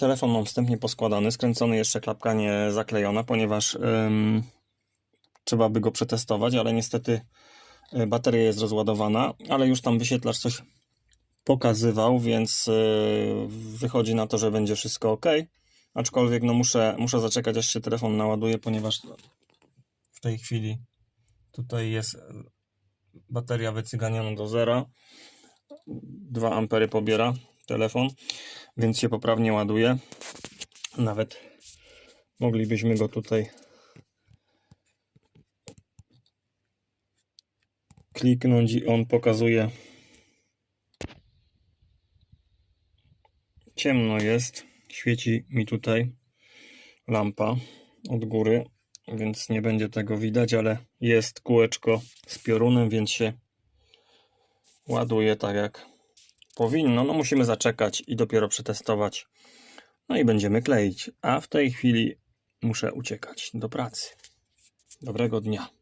Telefon mam wstępnie poskładany, skręcony jeszcze klapka nie zaklejona, ponieważ ym, trzeba by go przetestować, ale niestety y, bateria jest rozładowana, ale już tam wyświetlacz coś pokazywał, więc y, wychodzi na to, że będzie wszystko ok. Aczkolwiek no muszę, muszę zaczekać aż się telefon naładuje, ponieważ w tej chwili tutaj jest y, bateria wycyganiona do zera. 2 ampery pobiera telefon, więc się poprawnie ładuje. Nawet moglibyśmy go tutaj kliknąć i on pokazuje ciemno jest świeci mi tutaj lampa od góry więc nie będzie tego widać ale jest kółeczko z piorunem więc się ładuje tak jak powinno no musimy zaczekać i dopiero przetestować. No i będziemy kleić a w tej chwili muszę uciekać do pracy. Dobrego dnia